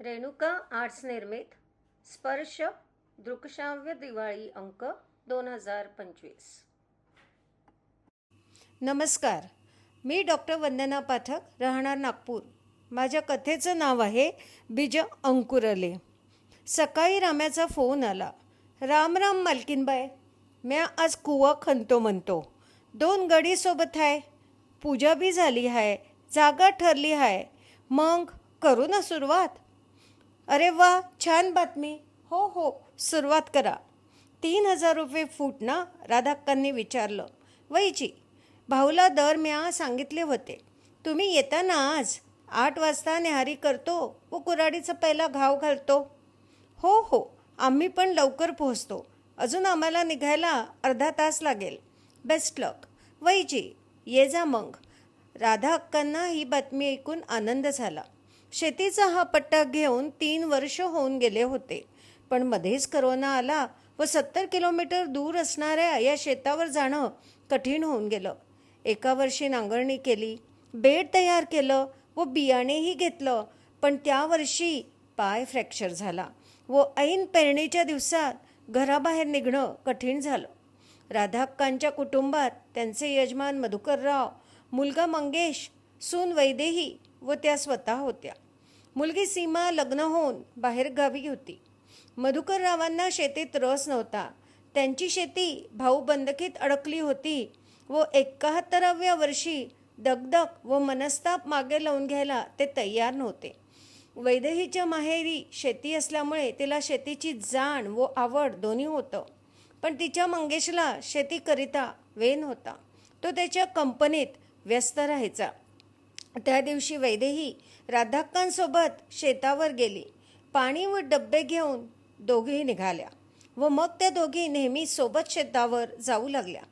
Renuka arts निर्मित स्पर्श दृकश्राव्य दिवाळी अंक दोन हजार पंचवीस. नमस्कार मी डॉक्टर वंदना पाठक राहणार नागपूर. माझ्या कथेचं नाव आहे बीज अंकुरले. सकाळी राम्याचा फोन आला. राम राम मालकीनबाय म्या आज कुवा खणतो म्हणतो. दोन गडीसोबत आहे पूजा बी झाली आहे जागा ठरली आहे मग करू ना सुरुवात? अरे वा छान बातमी. हो हो सुरुवात करा. तीन हजार रुपये फूट ना राधाक्कांनी विचारलं. वैजी भाऊला दर म्या सांगितले होते. तुम्ही येताना आज आठ वाजता न्याहारी करतो व कुराडीचा पहिला घाव घालतो? हो हो आम्ही पण लवकर पोहोचतो. अजून आम्हाला निघायला अर्धा तास लागेल. बेस्ट लक. वैजी ये जा मग. राधा अक्कांना ही बातमी ऐकून आनंद झाला. शेतीचा हा पट्टा घेऊन तीन वर्ष होऊन गेले होते. पण मध्येच करोना आला व सत्तर किलोमीटर दूर असणाऱ्या या शेतावर जाणं कठीण होऊन गेलं. एका वर्षी नांगरणी केली बेड तयार केलं व बियाणेही घेतलं. पण त्या वर्षी पाय फ्रॅक्चर झाला व ऐन पेरणीच्या दिवसात घराबाहेर निघणं कठीण झालं. राधाक्कांच्या कुटुंबात त्यांचे यजमान मधुकरराव मुलगा मंगेश सून वैदेही व त्या स्वतः होत्या. मुलगी सीमा लग्न होऊन बाहेरगावी होती. मधुकररावांना शेतीत रस नव्हता. त्यांची शेती भाऊ बंदकीत अडकली होती व एकाहत्तराव्या वर्षी दगदग व मनस्ताप मागे लावून घ्यायला ते तयार नव्हते. वैदेहीच्या माहेरी शेती असल्यामुळे तिला शेतीची जाण व आवड दोन्ही होतं. पण तिच्या मंगेशला शेतीकरिता वेन होता. तो त्याच्या कंपनीत व्यस्त राहायचा. त्या दिवशी वैदेही राधाक्कांसोबत शेतावर गेली. पाणी व डब्बे घेऊन दोघेही निघाल्या व मग त्या दोघी नेहमी सोबत शेतावर जाऊ लागल्या.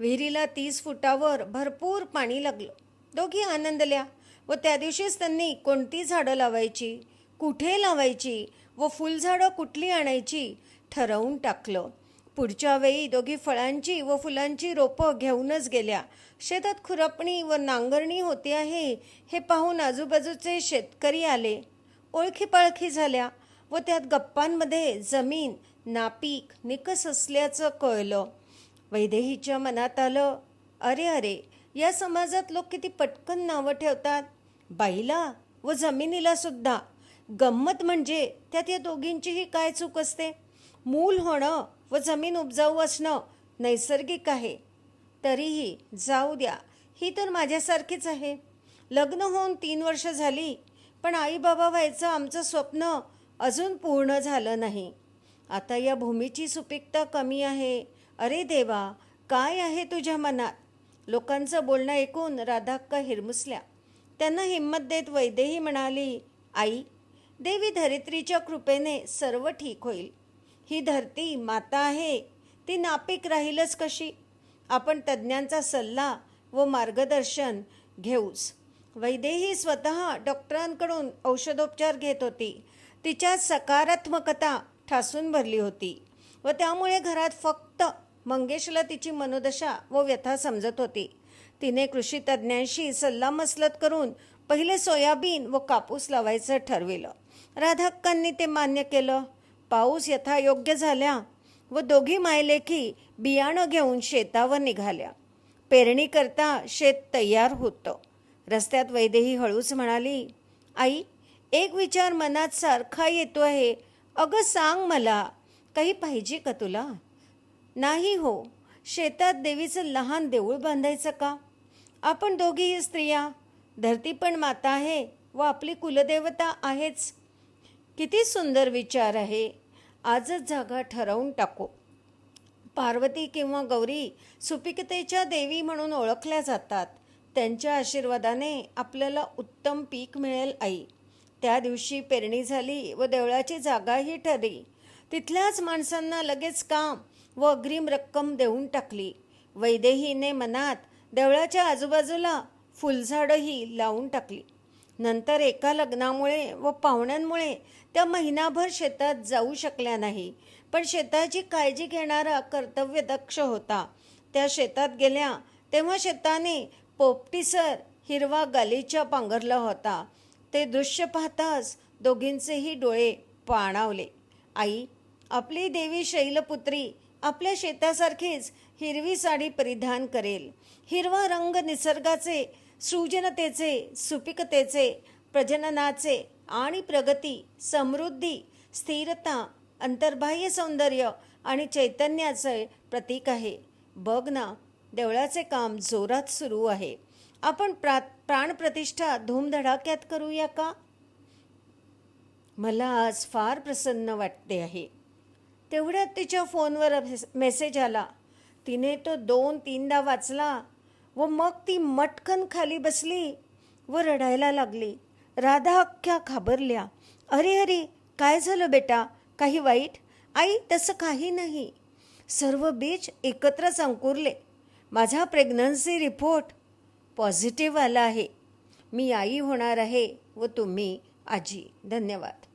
विहिरीला तीस फुटावर भरपूर पाणी लागलं. दोघी आनंदल्या व त्या दिवशीच त्यांनी कोणती झाडं लावायची कुठे लावायची व फुलझाडं कुठली आणायची ठरवून टाकलं. पुढच्या वेळी दोघी फळांची व फुलांची रोपं घेऊनच गेल्या. शेतात खुरपणी व नांगरणी होते आहे हे पाहून आजूबाजूचे शेतकरी आले. ओळखीपाळखी झाल्या व त्यात गप्पांमध्ये जमीन नापीक निकस असल्याचं कळलं. वैदेहीच्या मनात आलं अरे अरे या समाजात लोक किती पटकन नावं ठेवतात. बाईला व जमिनीला सुद्धा. गंमत म्हणजे त्यात या दोघींचीही काय चूक असते? मूल होणं व जमीन उपजाऊ असणं नैसर्गिक आहे. तरीही जाऊ द्या ही तर माझ्यासारखीच आहे. लग्न होऊन तीन वर्ष झाली पण आई बाबा व्हायचं आमचं स्वप्न अजून पूर्ण झालं नाही. आता या भूमीची सुपीकता कमी आहे. अरे देवा काय आहे तुझ्या मनात? लोकांचं बोलणं ऐकून राधाक्का हिरमुसल्या. त्यांना हिंमत देत वैदेही म्हणाली आई देवी धरित्रीच्या कृपेने सर्व ठीक होईल. ही धरती माता आहे ती नापीक राहीलच कशी? आपण तज्ज्ञांचा सल्ला व मार्गदर्शन घेऊच. वैदेही स्वतः डॉक्टरांकडून औषधोपचार घेत होती. तिच्या सकारात्मकता ठासून भरली होती व त्यामुळे घरात फक्त मंगेशला तिची मनोदशा व व्यथा समजत होती. तिने कृषी तज्ज्ञांशी सल्लामसलत करून पहिले सोयाबीन व कापूस लावायचं ठरविलं. राधाक्कांनी ते मान्य केलं. पाऊस यथायोग्य झाल्या व दोघी मायलेखी बियाणं घेऊन शेतावर निघाल्या. पेरणी करता शेत तयार होतं. रस्त्यात वैदेही हळूच म्हणाली आई एक विचार मनात सारखा येतो आहे. अगं सांग मला काही पाहिजे का तुला? नाही हो. शेतात देवीचं लहान देऊळ बांधायचं का? आपण दोघीही स्त्रिया. धरती पण माता आहे व आपली कुलदेवता आहेच. किती सुंदर विचार आहे. आजच जागा ठरवून टाकू. पार्वती किंवा गौरी सुपिकतेच्या देवी म्हणून ओळखल्या जातात. त्यांच्या आशीर्वादाने आपल्याला उत्तम पीक मिळेल आई. त्या दिवशी पेरणी झाली व देवळाची जागाही ठरली. तिथल्याच माणसांना लगेच काम व अग्रिम रक्कम देऊन टाकली. वैदेहीने मनात देवळाच्या आजूबाजूला फुलझाडंही लावून टाकली. नंतर एका लग्नामुळे व पाहुण्यांमुळे त्या महिनाभर शेतात जाऊ शकल्या नाही. पण शेताची काळजी घेणारा कर्तव्यदक्ष होता. त्या शेतात गेल्या तेव्हा शेताने पोपटीसर हिरवा गालीचा पांघरला होता. ते दृश्य पाहताच दोघींचेही डोळे पाणावले. आई आपली देवी शैलपुत्री आपल्या शेतासारखीच हिरवी साडी परिधान करेल. हिरवा रंग निसर्गाचे सृजनतेचे सुपिकतेचे प्रजननाचे आणि प्रगती समृद्धी स्थिरता अंतर्बाह्य सौंदर्य आणि चैतन्याचे प्रतीक आहे. बघ ना देवळाचे काम जोरात सुरू आहे. आपण प्रा प्राणप्रतिष्ठा धूमधडाक्यात करूया का? मला आज फार प्रसन्न वाटते आहे. तेवढ्यात तिच्या फोनवर मेसेज आला. तिने तो दोन तीनदा वाचला. व मग ती मटकन खाली बसली व रडायला लागली. राधा अख्ख्या घाबरल्या. अरे अरे काय झालं बेटा? काही वाईट? आई तसं काही नाही. सर्व बीज एकत्रच अंकुरले. माझा प्रेग्नन्सी रिपोर्ट पॉझिटिव्ह आला आहे. मी आई होणार आहे व तुम्ही आजी. धन्यवाद.